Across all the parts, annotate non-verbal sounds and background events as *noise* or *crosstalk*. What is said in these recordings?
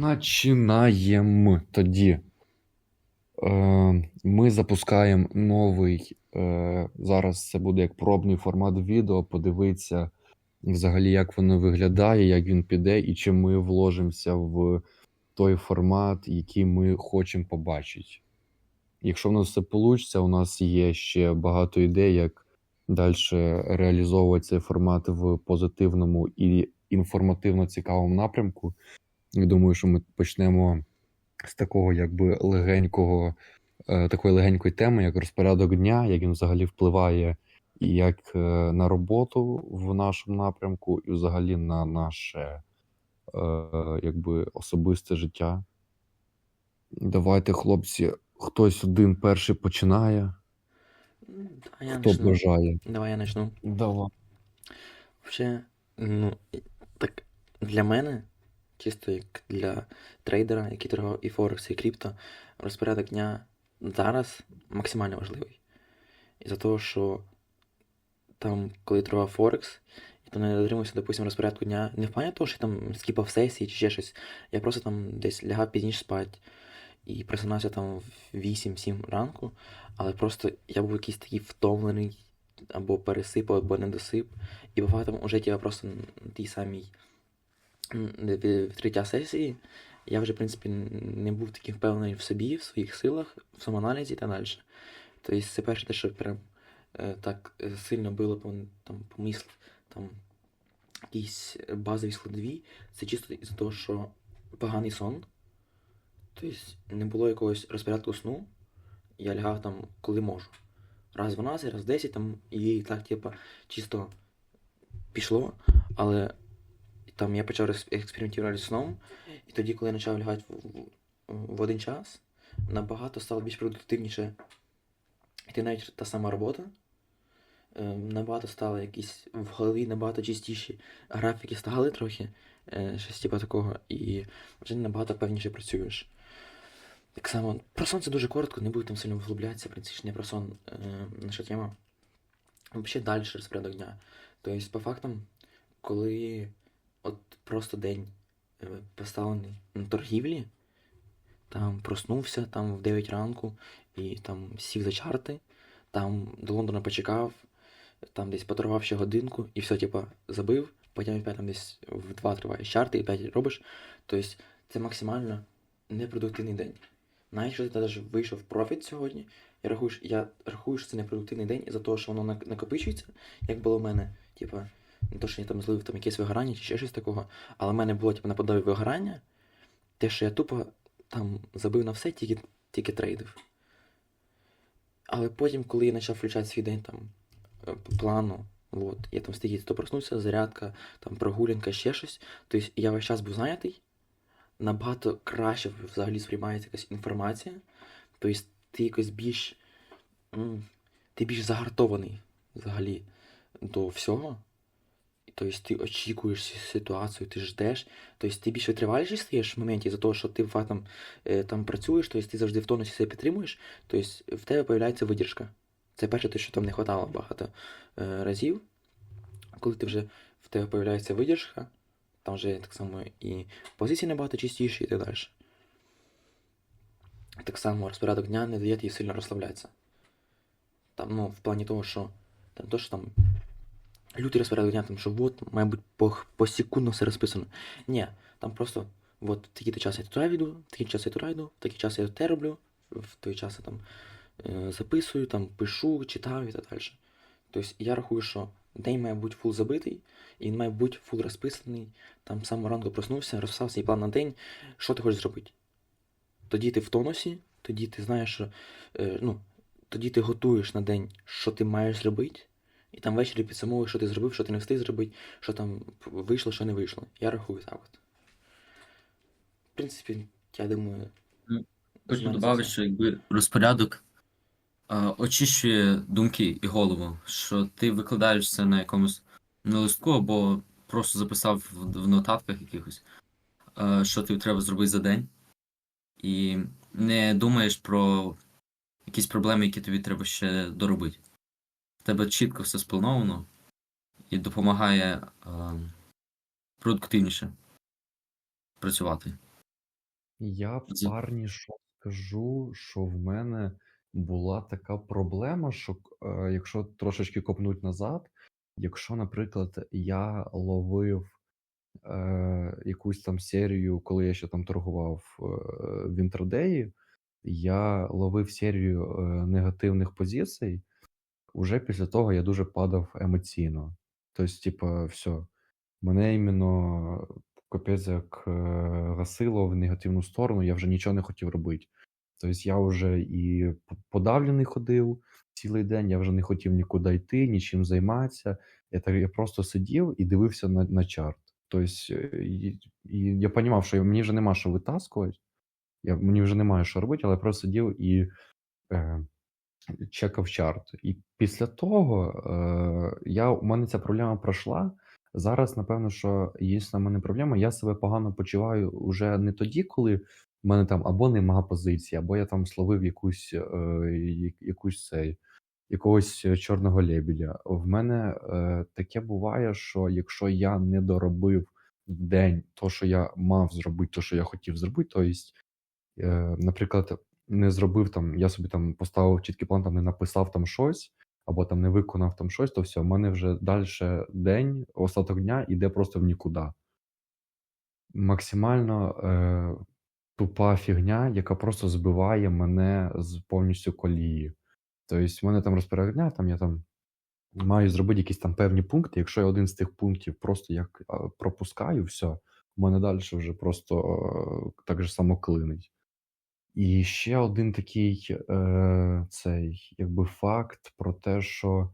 Начинаємо тоді. Е, Ми запускаємо новий. е, Зараз це буде як пробний формат відео. Подивитися взагалі, як воно виглядає, як він піде, і чи ми вложимося в той формат, який ми хочемо побачити. Якщо в нас все вийде, у нас є ще багато ідей, як далі реалізовувати цей формат в позитивному і інформативно цікавому напрямку. Я думаю, що ми почнемо з такого, якби легенького, е, такої легенької теми, як розпорядок дня, як він взагалі впливає і як е, на роботу в нашому напрямку, і взагалі на наше е, якби особисте життя. Давайте, хлопці, хтось один перший починає, М, я хто начну. бажає. Давай я начну. Давай. Вообще, ну, так, для мене, чисто як для трейдера, який торгував і Форекс, і крипто, розпорядок дня зараз максимально важливий. Із-за того, що там, коли торгував Форекс, і там не дотримувався, допустим, розпорядку дня, не в плані того, що я там скіпав сесії чи ще щось. Я просто там десь лягав пізніше спати і просинався там в 8-7 ранку, але просто я був якийсь такий втомлений, або пересип, або недосип. І буває там уже я просто на тій самій відкриття сесії, я вже, в принципі, не був таким впевнений в собі, в своїх силах, в самоаналізі і так далі. Тобто це перше те, що прям е, так е, сильно било по, там, по мисль, там якісь базові складові, це чисто із-за того, що поганий сон. Тобто не було якогось розпорядку сну, я лягав там, коли можу. Раз 12, раз 10 там, і так, типа, чисто пішло, але там я почав експериментувати сном, і тоді, коли я почав лягати в, один час, набагато стало більш продуктивніше йти навіть та сама робота. Е, Набагато стало якісь в голові набагато чистіші графіки стали трохи, е, щось типу такого, і вже набагато певніше працюєш. Так само, про сон це дуже коротко, не буду там сильно вглублятися, в принципі, не про сон е, наша тема. Взагалі далі розпорядок дня. Тобто, по фактам, коли от просто день е, поставлений на торгівлі, там проснувся там в 9 ранку і там сів за чарти, там до Лондона почекав, там десь поторгував ще годинку і все, типа, забив, потім опять там десь в 2 триваєш чарти і опять робиш. Тобто це максимально непродуктивний день. Навіть якщо ти навіть вийшов профіт сьогодні, я рахую, я рахую, що це непродуктивний день із-за того, що воно накопичується, як було в мене, типа, не то, що я там злив там якесь вигорання чи ще щось такого, але в мене було типу, наподобі вигорання, те, що я тупо там забив на все, тільки, тільки трейдив. Але потім, коли я почав включати свій день там е, плану, от, я там стільки то проснувся, зарядка, там прогулянка, ще щось, тобто я весь час був зайнятий, набагато краще взагалі сприймається якась інформація, тобто ти якось більш. Ти більш загартований взагалі до всього. Тобто ти очікуєш ситуацію, ти ждеш. Тобто ти більш витриваліший стаєш в моменті за того, що ти фактом е, там працюєш, тобто ти завжди в тонусі себе підтримуєш, тобто в тебе з'являється видержка. Це перше, те, що там не вистачало багато е, разів. Коли ти вже в тебе з'являється видержка, там вже так само і позиції набагато чистіші і так далі. Так само розпорядок дня не дає тобі сильно розслаблятися. Там, ну, в плані того, що там то, що там лютий розпорядок там, що от, має бути по, посекундно все розписано. Ні, там просто от такий-то час я туди йду, такий час я туди йду, такий час я те роблю, в той час я там е, записую, там пишу, читаю і так далі. Тобто я рахую, що день має бути фул забитий, і він має бути фул розписаний. Там самого ранку проснувся, розписав свій план на день, що ти хочеш зробити. Тоді ти в тонусі, тоді ти знаєш, що е, ну, тоді ти готуєш на день, що ти маєш зробити, і там ввечері підсумовуєш, що ти зробив, що ти не встиг зробити, що там вийшло, що не вийшло. Я рахую так от. В принципі, я думаю. Ну, Хочу додати, що якби розпорядок е, очищує думки і голову, що ти викладаєш це на якомусь на листку або просто записав в, в нотатках якихось, е, що тобі треба зробити за день, і не думаєш про якісь проблеми, які тобі треба ще доробити. Тебе чітко все сплановано і допомагає е, продуктивніше працювати. Я парні що скажу, що в мене була така проблема, що е, якщо трошечки копнуть назад, якщо, наприклад, я ловив е, якусь там серію, коли я ще там торгував е, в інтрадеї, я ловив серію е, негативних позицій, уже після того я дуже падав емоційно. Тобто, типа, все. Мене іменно капець як е, гасило в негативну сторону, я вже нічого не хотів робити. Тобто я вже і подавлений ходив цілий день, я вже не хотів нікуди йти, нічим займатися. Я, так, я просто сидів і дивився на, на чарт. Тобто, е, і, і я розумів, що мені вже нема що витаскувати, я, мені вже немає що робити, але я просто сидів і е, чекав чарт. І після того е, я, у мене ця проблема пройшла. Зараз, напевно, що є на мене проблема. Я себе погано почуваю уже не тоді, коли в мене там або нема позиції, або я там словив якусь, е, якусь цей, якогось чорного лебедя. В мене е, таке буває, що якщо я не доробив в день то, що я мав зробити, то, що я хотів зробити, то есть, е, наприклад, не зробив там, я собі там поставив чіткий план, там не написав там щось, або там не виконав там щось, то все, в мене вже далі день, остаток дня іде просто в нікуди. Максимально е, тупа фігня, яка просто збиває мене з повністю колії. Тобто, в мене там розпорядок там я там маю зробити якісь там певні пункти. Якщо я один з тих пунктів просто як пропускаю, все, в мене далі вже просто е, так же само клинить. І ще один такий е, цей, якби факт про те, що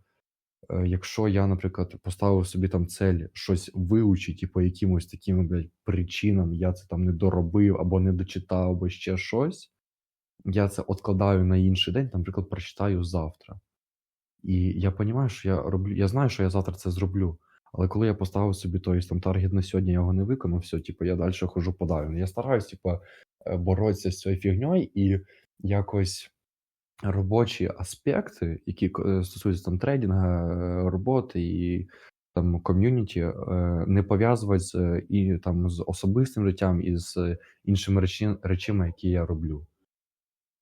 е, якщо я, наприклад, поставив собі там цель щось вивчити, і по якимось таким блядь, причинам я це там не доробив або не дочитав, або ще щось, я це откладаю на інший день, наприклад, прочитаю завтра. І я розумію, що я роблю, я знаю, що я завтра це зроблю. Але коли я поставив собі той там таргет на сьогодні, я його не виконав, все, типу, я далі хожу подаю. Я стараюсь, типу, е, боротися з цією фігньою і якось робочі аспекти, які е, стосуються там трейдинга, е, роботи і там ком'юніті, не пов'язувати з і там з особистим життям і з іншими речі, речами, які я роблю.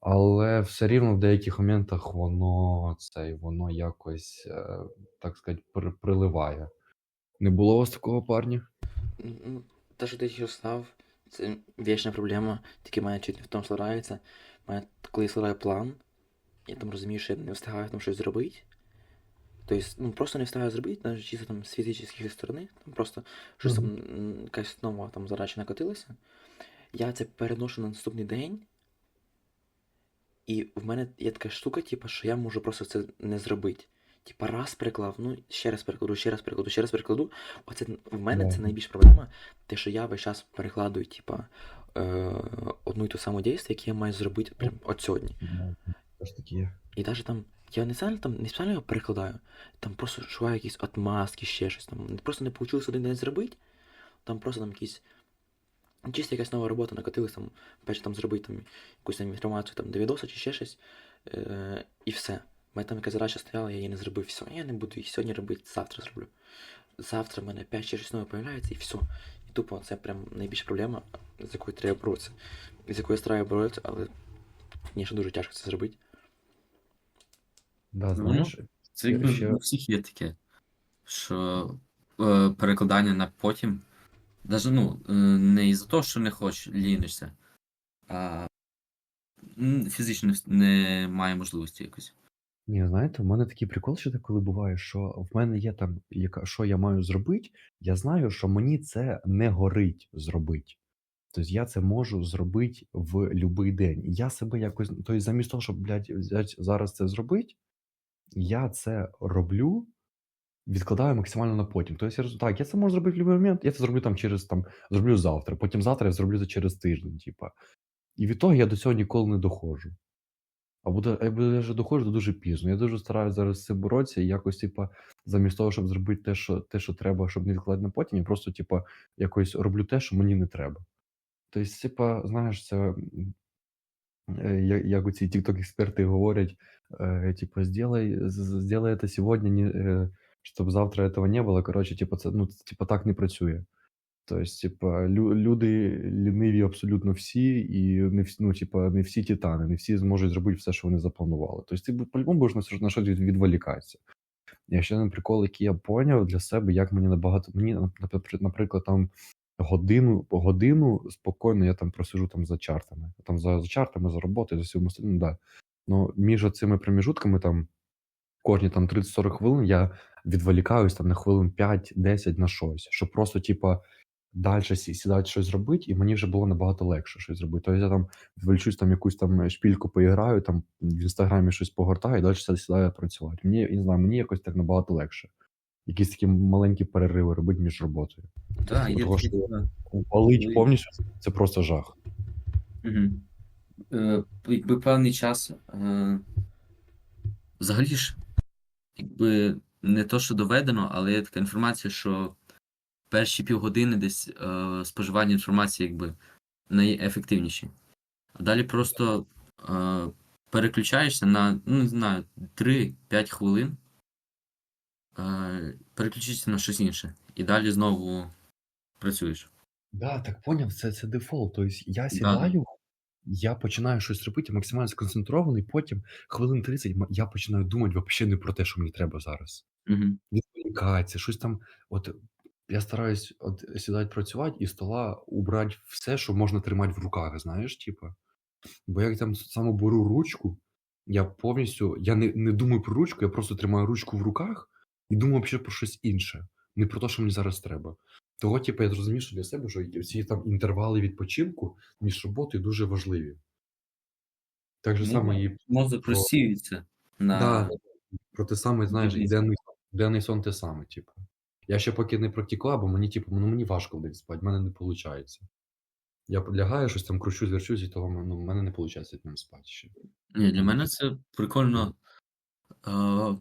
Але все рівно в деяких моментах воно цей, воно якось, так сказати, при- приливає. Не було у вас такого парні? Ну, те, що ти ще став, це вічна проблема, тільки мене чуть не в тому складається. Мене, коли я складаю план, я там розумію, що я не встигаю там щось зробити. Тобто, ну просто не встигаю зробити, навіть чисто там з фізичної сторони, там просто щось там якась нова там задача накотилася. Я це переношу на наступний день. І в мене є така штука, типу, що я можу просто це не зробити. Типа раз переклав, ну ще раз перекладу, ще раз перекладу, ще раз перекладу. Оце в мене Да. це найбільша проблема. Те, що я весь час перекладую, типа, е, одну і ту саму дійство, яке я маю зробити прям от сьогодні. Теж. І навіть там, я не спеціально там не спеціально його перекладаю, там просто шукаю якісь отмазки, ще щось. Там просто не вийшло один день зробити. Там просто там якісь. ну, Чисто якась нова робота накотилась, там, перше там зробити там, якусь там інформацію там, до відоса чи ще щось. Е, і все. У мене там якась задача стояла, я її не зробив. Все, я не буду її сьогодні робити, завтра зроблю. Завтра в мене опять ще щось нове появляється і все. І тупо це прям найбільша проблема, з якою треба боротися. З якою я стараю боротися, але звісно, дуже тяжко це зробити. Да, Ну, Це якби ще- у всіх є таке, що е, перекладання на потім. Даже ну, е, не із-за того, що не хочеш, лінишся, а фізично не не має можливості якось. Ні, знаєте, в мене такий прикол, що коли буває, що в мене є там, яка, що я маю зробити, я знаю, що мені це не горить зробити. Тобто я це можу зробити в будь-який день. Я себе якось, тобто замість того, щоб, блядь, взяти зараз це зробити, я це роблю, відкладаю максимально на потім. Тобто я роз- так, я це можу зробити в будь-який момент, я це зроблю там через там, зроблю завтра, потім завтра я зроблю це через тиждень, типа. І від того я до цього ніколи не доходжу. До- якби я вже доходжу, дуже пізно. Я дуже стараюся зараз з цим боротися і якось, типа, замість того, щоб зробити те, що, те, що треба, щоб не відкладати на потім, я просто, типа, якось роблю те, що мені не треба. Тобто, типа, знаєш, це е, як, як оці TikTok-експерти говорять, е, типа, сделай, це сьогодні, е, щоб завтра этого не було. Коротше, типа, це, ну, типа, так не працює. Тобто, типа, лю- люди ліниві абсолютно всі, і не всі, ну, типа, не всі титани, не всі зможуть зробити все, що вони запланували. Тобто, ти по-любому будеш на, щось- відволікатися. І ще один прикол, який я поняв для себе, як мені набагато. Мені, наприклад, там годину годину спокійно я там просижу там за чартами. Там за, за чартами, за роботою, за всім остальним, да. Ну, між цими проміжутками, там, кожні там 30-40 хвилин я відволікаюсь там на хвилин 5-10 на щось, щоб просто, типа, далі сідати щось робити, і мені вже було набагато легше щось зробити. Тобто я там відволічусь, там якусь там шпільку поіграю, там в інстаграмі щось погортаю, і далі сідаю працювати. Мені, я не знаю, мені якось так набагато легше. Якісь такі маленькі перериви робити між роботою. Так, є Того, що- повністю це просто жах. Угу. Е, якби певний час. Е, взагалі ж, якби не то, що доведено, але є така інформація, що перші півгодини десь е, споживання інформації якби найефективніші. А далі просто е, переключаєшся на, ну не знаю, 3-5 хвилин, е, переключишся на щось інше. І далі знову працюєш. Да, так поняв, це, це дефолт. Тобто я Да. сідаю, я починаю щось робити, максимально сконцентрований, потім хвилин 30 я починаю думати взагалі не про те, що мені треба зараз. Угу. Відволікатися, щось там. От я стараюсь от сідати працювати і з стола убрати все, що можна тримати в руках, знаєш, типа. Бо як там саме беру ручку, я повністю я не, не думаю про ручку, я просто тримаю ручку в руках і думаю взагалі про щось інше, не про те, що мені зараз треба. Того, типу, я зрозумів, що для себе, що ці там інтервали відпочинку між роботою дуже важливі. Так же Ну, саме і Мозок Про- розсіюється на. Да, про те саме, знаєш, і денний сон те саме, типу. Я ще поки не практикував, бо мені, типу, ну, мені важко в день спати, в мене не виходить. Я лягаю, щось там кручусь, верчусь, і того ну, в мене не виходить днем спати ще. Ні, для мене це прикольно. Е,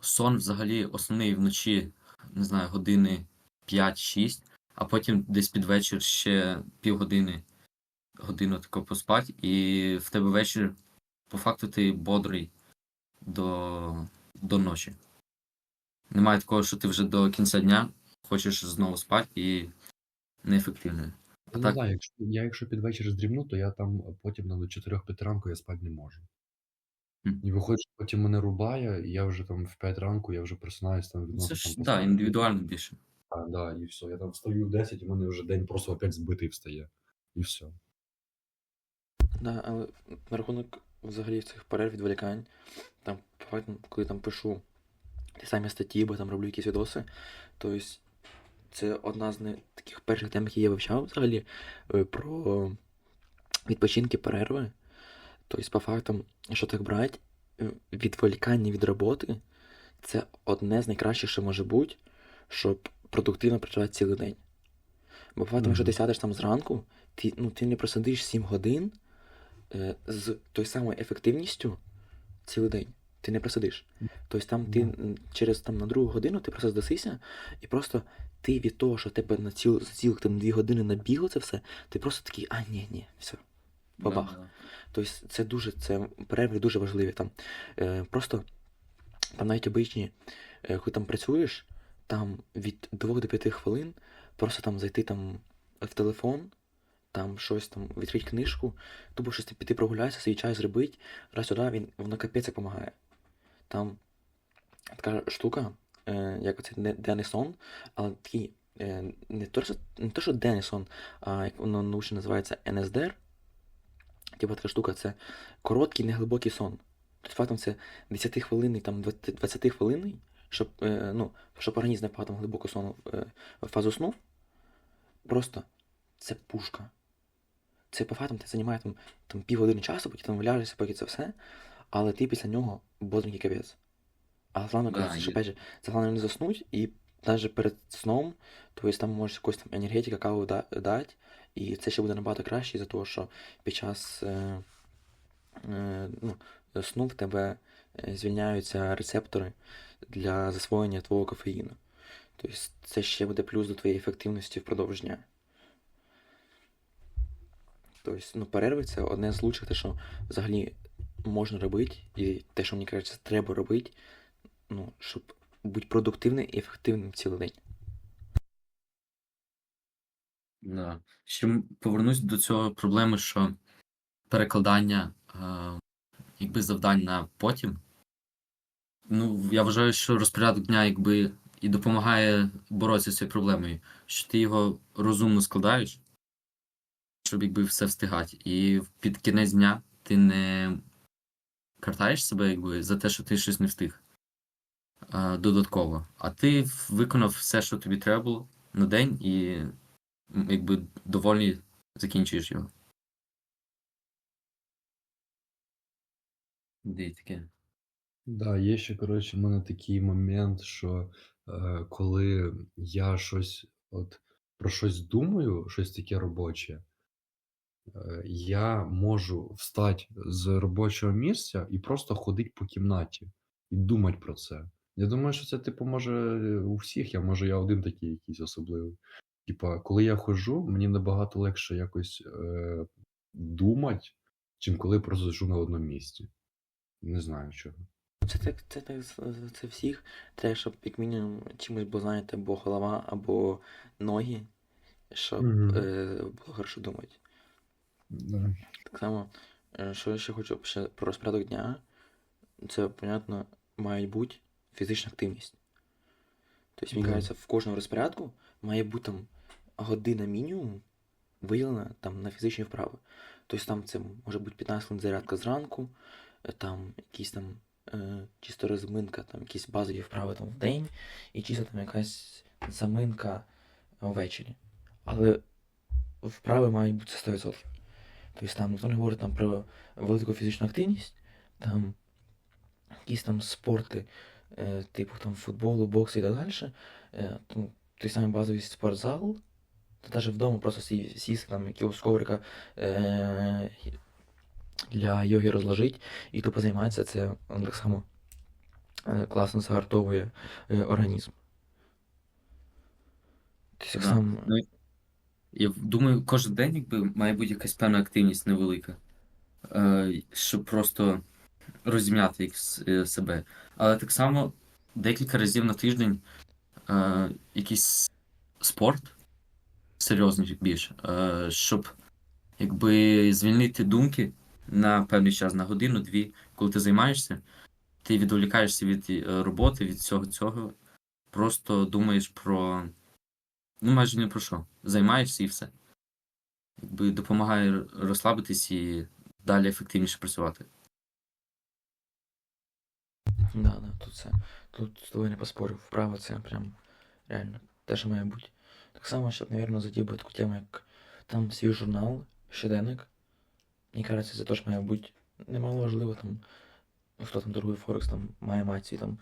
сон взагалі основний вночі, не знаю, години 5-6, а потім десь під вечір ще півгодини, годину тако поспати, і в тебе вечір, по факту, ти бодрий до, до ночі. Немає такого, що ти вже до кінця дня хочеш знову спати і неефективно. Я не так. знаю, якщо, я якщо під вечір здрімну, то я там потім на 4-5 ранку я спати не можу. Мгм. І виходить, що потім мене рубає, і я вже там в 5 ранку, я вже просинаюсь там Це відносно ж там, да, індивідуально більше. А, да, і все. Я там встаю в 10, і в мене вже день просто опять збитий встає. І все. Да, але на рахунок взагалі цих перерв відволікань, там, коли там пишу ті самі статті, бо там роблю якісь відоси, то есть це одна з не таких перших тем, які я вивчав взагалі, е, про відпочинки, перерви. Тобто, по фактам, що так брати, е, відволікання від роботи це одне з найкращих, що може бути, щоб продуктивно працювати цілий день. Бо по фактам, якщо ти сядеш там зранку, ти, ну, ти не просидиш 7 годин е, з тою самою ефективністю цілий день. Ти не просидиш. Тобто там ти через там, на другу годину ти просто здасися, і просто ти від того, що тебе на ціл, цілих там дві години набігло це все, ти просто такий, а ні, ні, все. Бабах. Да, да. Тобто це дуже, це перерви дуже важливі там. Е, просто там навіть обичні, е, коли там працюєш, там від 2 до 5 хвилин просто там зайти там в телефон, там щось там відкрити книжку, тупо щось піти прогулятися, свій чай зробити, раз сюди він воно капець допомагає. Там така штука, е, як оце не- денний сон, але такий е, не то, що, не то, що денний а як воно научно називається НСДР. Типа така штука, це короткий, неглибокий сон. Тобто фактом це 10 хвилинний, там 20 хвилинний, щоб, е, ну, щоб організм не впав там глибоко сон е, фазу сну. Просто це пушка. Це по фактам ти займає там, там півгодини часу, поки там вляжешся, поки це все, але ти після нього бодренький капець. А головне, Да, є- опять же, це головне не заснуть, і навіть перед сном, то есть там можеш якусь там енергетика, каву да, дати, і це ще буде набагато краще, за того, що під час е, е, ну, сну в тебе е, звільняються рецептори для засвоєння твого кофеїну. Тобто це ще буде плюс до твоєї ефективності впродовж дня. Тобто, ну, перерви це одне з лучших, те, що взагалі можна робити, і те, що мені кажеться, треба робити, ну, щоб бути продуктивним і ефективним цілий день. Да. Ще повернусь до цього проблеми, що перекладання е, якби завдань на потім. Ну, я вважаю, що розпорядок дня якби і допомагає боротися з цією проблемою, що ти його розумно складаєш, щоб якби все встигати. І під кінець дня ти не картаєш себе якби за те, що ти щось не встиг е, додатково. А ти виконав все, що тобі треба було на день, і якби доволі закінчуєш його. Де? Да, є ще, коротше, в мене такий момент, що е, коли я щось от про щось думаю, щось таке робоче, я можу встати з робочого місця і просто ходити по кімнаті і думати про це. Я думаю, що це, типу, може у всіх, я може я один такий якийсь особливий. Типа, коли я ходжу, мені набагато легше якось е, думати, чим коли просто сиджу на одному місці. Не знаю чого. Це так, це так це всіх. Треба, щоб як мінімум чимось було зайняти або голова, або ноги, щоб Мгм. е, було хорошо думати. Да. Так само, е, що я ще хочу ще про розпорядок дня, це, понятно, має бути фізична активність. Тобто, мені кажеться, в кожному розпорядку має бути там година мінімум виділена там на фізичні вправи. Тобто там це може бути 15 хвилин зарядка зранку, е, там якісь там е, чисто розминка, там якісь базові вправи там в день, і чисто там якась заминка ввечері. Але вправи мають бути 100%. Тобто там ніхто не говорить там про велику фізичну активність, там якісь там спорти, е, типу там футболу, боксу і так далі. Е, там, той самий базовий спортзал, та навіть вдома просто сі- сісти там якогось коврика е, для йоги розложити і тупо займатися, це так само е, класно загартовує е, організм. Тобто, так Да. Я думаю, кожен день якби має бути якась певна активність невелика, е, щоб просто розім'яти с- е, себе. Але так само декілька разів на тиждень е, якийсь спорт серйозний більше, е, щоб якби звільнити думки на певний час, на годину-дві, коли ти займаєшся, ти відволікаєшся від е, роботи, від всього цього, просто думаєш про. Ну, майже ні про що. Займаєшся і все. Якби допомагає розслабитись і далі ефективніше працювати. Да, да, тут це. Тут з тобою не поспорю. Вправо це прям реально те, що має бути. Так само, щоб, мабуть, задів би таку тему, як там свій журнал, щоденник. Мені кажеться, це теж має бути немало важливо там. Хто там торгує Форекс, там має мати свій там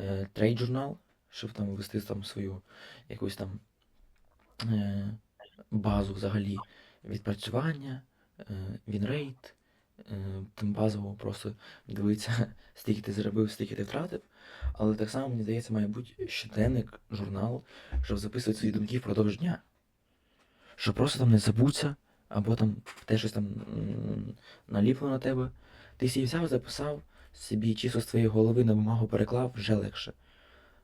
е, трейд журнал, щоб там вести там свою якусь там базу взагалі відпрацювання, е, вінрейт, е, там базово просто дивитися, *laughs* стільки ти заробив, стільки ти втратив. Але так само, мені здається, має бути щоденник, журнал, щоб записувати свої думки впродовж дня. Щоб просто там не забуться, або там те щось там наліпло на тебе. Ти сі взяв, записав, собі чисто з твоєї голови на бумагу переклав, вже легше.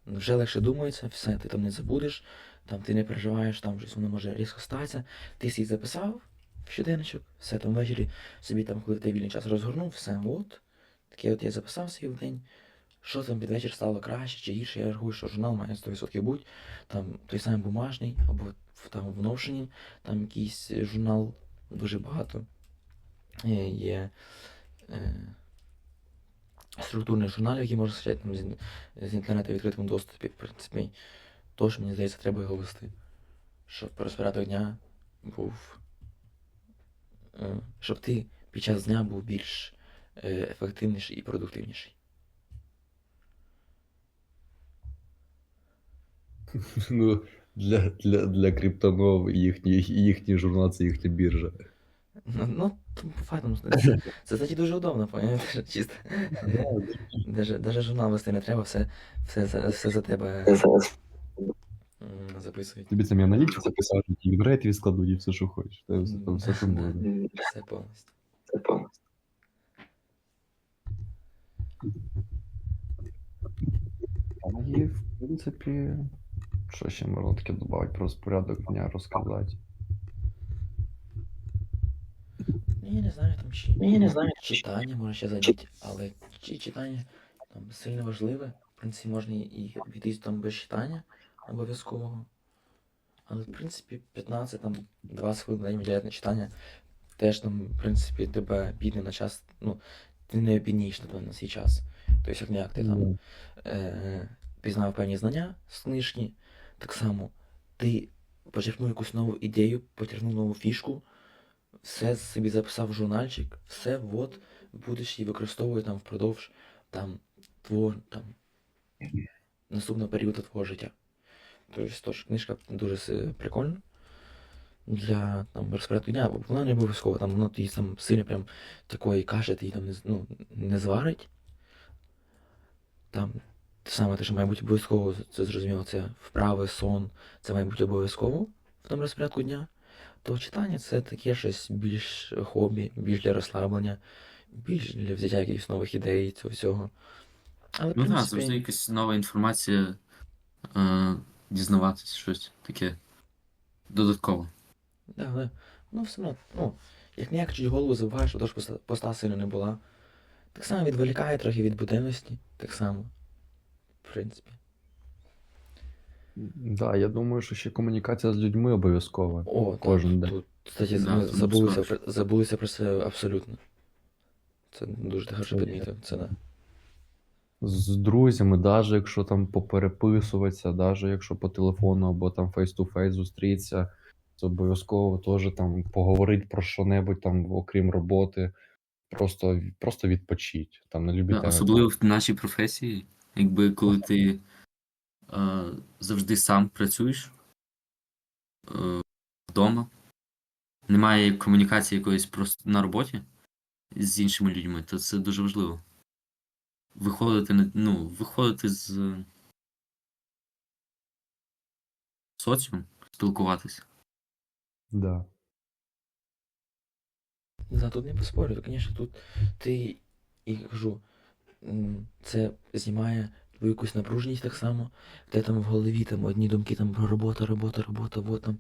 Вже легше думається, все, ти там не забудеш, там ти не переживаєш, там щось воно може різко статися. Ти сі записав в щоденничок, все там ввечері собі там, коли ти вільний час розгорнув, все, от. Таке от я записав свій в день. Що там під вечір стало краще чи гірше, я рахую, що журнал має 100% бути. Там той самий бумажний, або там в Notion, там якийсь журнал дуже багато. Е, Є е, структурних журналів, які можна скачати з, з інтернету в відкритому доступі, в принципі. Тож, мені здається, треба його вести. Щоб розпорядок дня був. е, Щоб ти під час дня був більш е, ефективніший і продуктивніший. *laughs* Ну, для, для, для криптонов їхній, їхній журнал це їхня біржа. Ну, ну по фактам, *laughs* це, це кстати, дуже удобно, пам'ятаєш? Чисто. Даже, даже журнал вести не треба, все, все, за- все за тебе м, записують. Тобі там і аналітику писати, і вінрейт відскладуть, і все, що хочеш. Та все, там все, що Да, можна. Все повністю. Але є, в принципі, що ще можна таке додати про розпорядок дня розказати. Я не знаю там чи. Я не знаю, читання може ще зайняти, але чи читання там сильно важливе. В принципі, можна і відійти там без читання обов'язкового. Але в принципі 15 там 20 хвилин в день виділяти на читання. Теж там, в принципі, тебе бідне на час. Ну, ти не обіднієш напевно, на свій час. Тобто, як ніяк ти там е, пізнав певні знання з книжки, так само ти почерпнув якусь нову ідею, потягнув нову фішку, все собі записав в журнальчик, все от будеш її використовувати там впродовж там твого там наступного періоду твого життя. Тобто, тож, книжка дуже прикольна для там розпорядку дня, вона не обов'язково, там воно її там сильно прям такої каші ти її там не, ну, не зварить. Там те саме, те, що має бути обов'язково, це зрозуміло, це вправи, сон, це має бути обов'язково в тому розпорядку дня. То читання це таке щось більш хобі, більш для розслаблення, більш для взяття якихось нових ідей цього всього. Але, Ну так, завжди якась нова інформація, е, дізнаватись щось таке додатково. Да, але, ну, все одно, ну, як ніяк чуть голову забуваєш, тож поста, поста сильно не була. Так само відволікає трохи від буденності, так само. В принципі. Да, я думаю, що ще комунікація з людьми обов'язкова. О, так, Кожен день. Тут, кстати, Да, забулися, про, забулися про це абсолютно. Це дуже хорошо підмітив, це да. З друзями, навіть якщо там попереписуватися, навіть якщо по телефону або там фейс-ту-фейс зустрітися, це обов'язково теж там поговорити про що-небудь там, окрім роботи, просто, просто відпочить. Там не любі Да, особливо в нашій професії, якби коли ти завжди сам працюєш е, вдома, немає комунікації якоїсь просто на роботі з іншими людьми, то це дуже важливо. Виходити, ну, виходити з соціум, спілкуватися. Да. Да, тут не поспорю, звісно, тут ти і кажу, це знімає твою якусь напруженість так само. Те там в голові там одні думки там про робота, робота, робота, вот там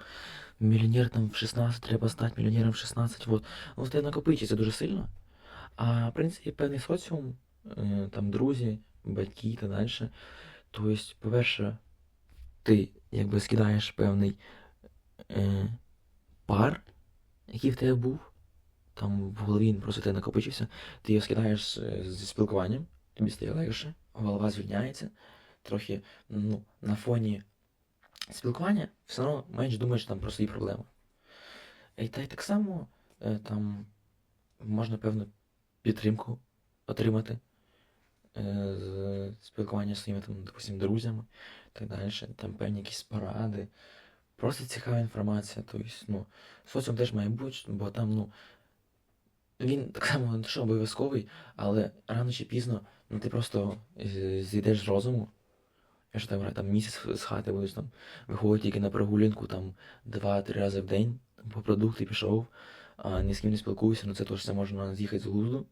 мільйонер там в 16 треба стати мільйонером в 16, вот. Ну, це накопичується дуже сильно. А в принципі певний соціум, е, там друзі, батьки і так далі. Тобто, по-перше, ти якби скидаєш певний е, пар, який в тебе був там в голові він просто тебе накопичився, ти його скидаєш е, зі спілкуванням, тобі стає легше, голова звільняється, трохи ну, на фоні спілкування все одно менш думаєш там про свої проблеми. І та й так само е, там можна певну підтримку отримати е, з спілкування з своїми там, допустим, друзями і так далі, там певні якісь поради. Просто цікава інформація. Тобто, ну, соціум теж має бути, бо там, ну, він так само не що обов'язковий, але рано чи пізно ну, ти просто е, зійдеш з розуму. Якщо там, там місяць з хати будеш там виходити тільки на прогулянку там два-три рази в день, по продукти пішов, а ні з ким не спілкуюся, ну це теж все можна з'їхати з глузду.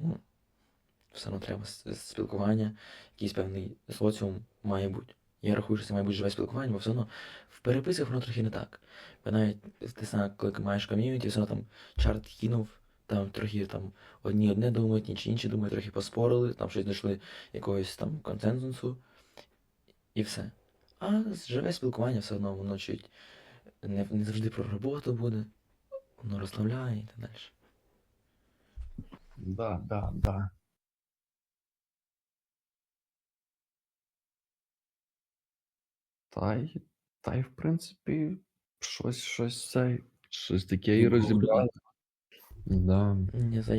Ну, все одно треба спілкування, якийсь певний соціум має бути. Я рахую, що це має бути живе спілкування, бо все одно в переписках воно трохи не так. Бо навіть ти сам, коли маєш ком'юніті, все одно там чарт кинув, там трохи там одні одне думають, інші інші думають, трохи поспорили, там щось знайшли якогось там консенсусу, і все. А живе спілкування все одно воно чуть не, не завжди про роботу буде, воно розслабляє і так далі. Да, да, да. Та й, та й в принципі, щось, щось цей, щось таке і Було, да. розібрали. Да. Не